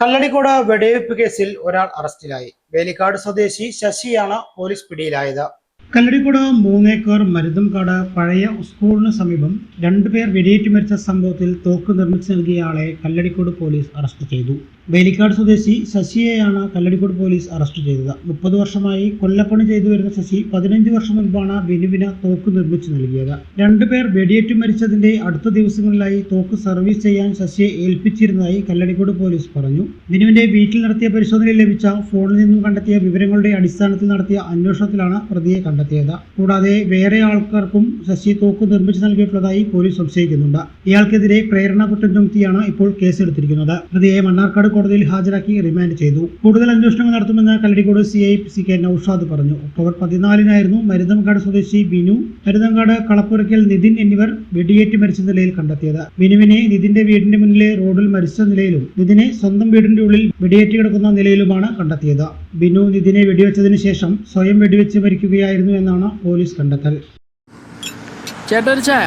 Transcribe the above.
കല്ലടിക്കോട് വെടിവെയ്പ് കേസിൽ ഒരാൾ അറസ്റ്റിലായി. വേലിക്കാട് സ്വദേശി ശശിയാണ് പോലീസ് പിടിയിലായത്. കല്ലടിക്കോട് മൂന്നേക്കർ മരുതംകാട് പഴയ സ്കൂളിന് സമീപം രണ്ടുപേർ വെടിയേറ്റ് മരിച്ച സംഭവത്തിൽ തോക്ക് നിർമ്മിച്ചു നൽകിയ ആളെ കല്ലടിക്കോട് പോലീസ് അറസ്റ്റ് ചെയ്തു. വേലിക്കാട് സ്വദേശി ശശിയെയാണ് കല്ലടിക്കോട് പോലീസ് അറസ്റ്റ് ചെയ്തത്. മുപ്പത് വർഷമായി കൊല്ലപ്പണി ചെയ്തു വരുന്ന ശശി പതിനഞ്ച് വർഷം മുൻപാണ് ബിനുവിന് തോക്ക് നിർമ്മിച്ചു നൽകിയത്. രണ്ടുപേർ വെടിയേറ്റ് മരിച്ചതിന്റെ അടുത്ത ദിവസങ്ങളിലായി തോക്ക് സർവീസ് ചെയ്യാൻ ശശിയെ ഏൽപ്പിച്ചിരുന്നതായി കല്ലടിക്കോട് പോലീസ് പറഞ്ഞു. ബിനുവിന്റെ വീട്ടിൽ നടത്തിയ പരിശോധനയിൽ ലഭിച്ച ഫോണിൽ നിന്നും കണ്ടെത്തിയ വിവരങ്ങളുടെ അടിസ്ഥാനത്തിൽ നടത്തിയ അന്വേഷണത്തിലാണ് പ്രതിയെ കണ്ടെത്തിയത്. കൂടാതെ വേറെ ആൾക്കാർക്കും ശശി തോക്ക് നിർമ്മിച്ചു നൽകിയിട്ടുള്ളതായി പോലീസ് സംശയിക്കുന്നുണ്ട്. ഇയാൾക്കെതിരെ പ്രേരണ കുറ്റം ചുമത്തിയാണ് ഇപ്പോൾ കേസെടുത്തിരിക്കുന്നത്. പ്രതിയെ മണ്ണാർക്കാട് കോടതിയിൽ ഹാജരാക്കി റിമാൻഡ് ചെയ്തു. കൂടുതൽ അന്വേഷണങ്ങൾ നടത്തുമെന്ന് Kalladikode C I C K Noushad പറഞ്ഞു. ഒക്ടോബർ പതിനാലിനായിരുന്നു മരുതംകാട് സ്വദേശി ബിനു മരുതംകാട് കളപ്പുരയ്ക്കൽ നിതിൻ എന്നിവർ വെടിയേറ്റ് മരിച്ച നിലയിൽ കണ്ടെത്തിയത്. ബിനുവിനെ നിതിന്റെ വീടിന്റെ മുന്നിലെ റോഡിൽ മരിച്ച നിലയിലും നിതിനെ സ്വന്തം വീടിന്റെ ഉള്ളിൽ വെടിയേറ്റ് കിടക്കുന്ന നിലയിലുമാണ് കണ്ടെത്തിയത്. ബിനു നിതിനെ വെടിവെച്ചതിന് ശേഷം സ്വയം വെടിവെച്ച് മരിക്കുകയായിരുന്നു എന്നാണ് പോലീസ് കണ്ടെത്തൽ. ചേട്ടാ ഒരു ചായ.